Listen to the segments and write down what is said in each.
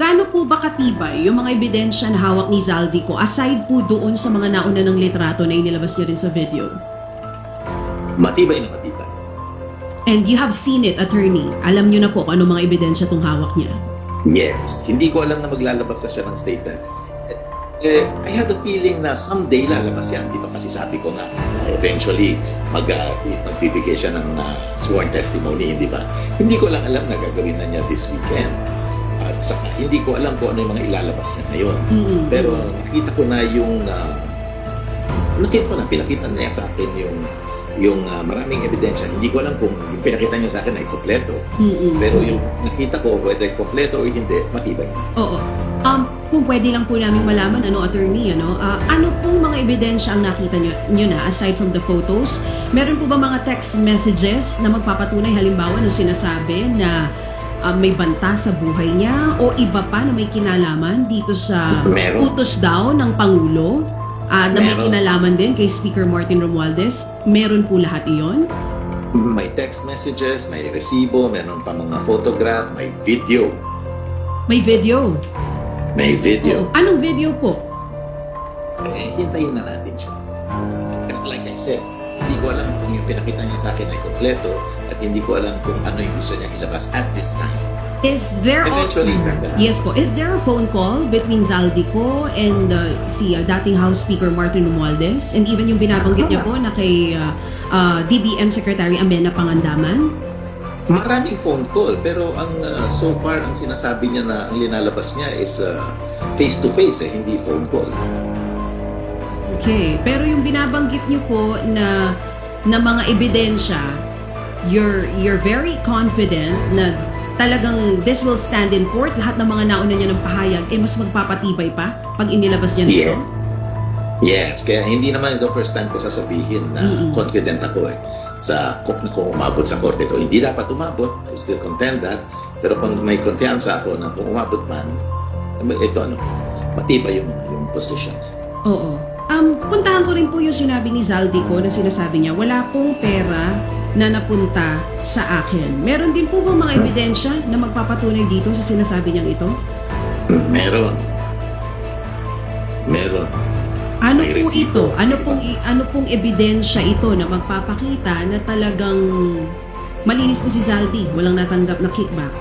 gaano po ba katibay yung mga ebidensya na hawak ni Zaldico aside po doon sa mga nauna ng litrato na inilabas niya rin sa video? Matibay na matibay. And you have seen it, attorney. Alam niyo na po kung ano mga ebidensya tong hawak niya. Yes. Hindi ko alam na maglalabas na siya ng statement. Eh, I had a feeling na someday lalabas yan. Di ba kasi sabi ko nga, eventually mag, uh, magbibigay siya ng uh, sworn testimony, di ba? Hindi ko lang alam na gagawin na niya this weekend. At saka, hindi ko alam kung ano yung mga ilalabas niya ngayon. Mm-mm. Pero nakita ko na yung uh, nakita ko na pinakita niya sa akin yung yung uh, maraming ebidensya. Hindi ko alam kung yung pinakita niya sa akin ay kompleto. Mm-mm. Pero yung nakita ko whether kompleto or hindi, matibay. Oo. Um, kung pwede lang po namin malaman, ano, attorney, ano, ah, ano pong mga ebidensya ang nakita niyo, niyo na aside from the photos? Meron po ba mga text messages na magpapatunay halimbawa nung sinasabi na ah, may banta sa buhay niya o iba pa na may kinalaman dito sa Meron. utos daw ng Pangulo ah, na may Meron. kinalaman din kay Speaker Martin Romualdez? Meron po lahat iyon? May text messages, may resibo, meron pa mga photograph, may video. May video. May video. Oo. Anong video po? Eh, hintayin na natin siya. Kasi like I said, hindi ko alam kung yung pinakita niya sa akin ay kompleto hindi ko alam kung ano yung gusto niya ilabas at this time. Is there a- Eventually, Chacha. Yes po. Is there a phone call between Zaldico and uh, si uh, dating House Speaker Martin Romualdez? And even yung binabanggit niya po na kay uh, uh, DBM Secretary Amena Pangandaman? Maraming phone call pero ang uh, so far ang sinasabi niya na ang linalabas niya is uh, face to face eh, hindi phone call. Okay. Pero yung binabanggit niyo po na na mga ebidensya, you're you're very confident na talagang this will stand in court. Lahat ng mga nauna niya ng pahayag, eh mas magpapatibay pa pag inilabas niya nito? Yeah. Yes, kaya hindi naman ito first time ko sasabihin na Mm-mm. confident ako eh sa kung, kung umabot sa korte to. Hindi dapat umabot, I still contend that. Pero kung may konfiansa ako na kung umabot man, ito ano, matibay yung, yung position. Oo. Um, puntahan ko rin po yung sinabi ni Zaldico na sinasabi niya, wala pong pera na napunta sa akin. Meron din po ba mga ebidensya na magpapatunay dito sa sinasabi niyang ito? Meron. Meron. Ano May po ito? Ano pong ano pong ebidensya ito na magpapakita na talagang malinis po si Zaldi, walang natanggap na kickback?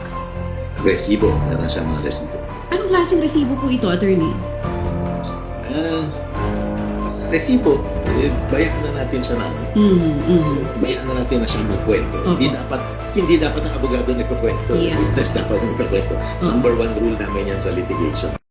Resibo. Meron siya mga resibo. Anong klaseng resibo po ito, attorney? Ah, sa resibo, eh, bayan na natin siya na Mm, mm. bayan na natin na siya magkwento. Oo. Hindi dapat hindi dapat ang abogado nagkukwento. Yes. Witness dapat magkukwento. Oo. Number one rule namin yan sa litigation.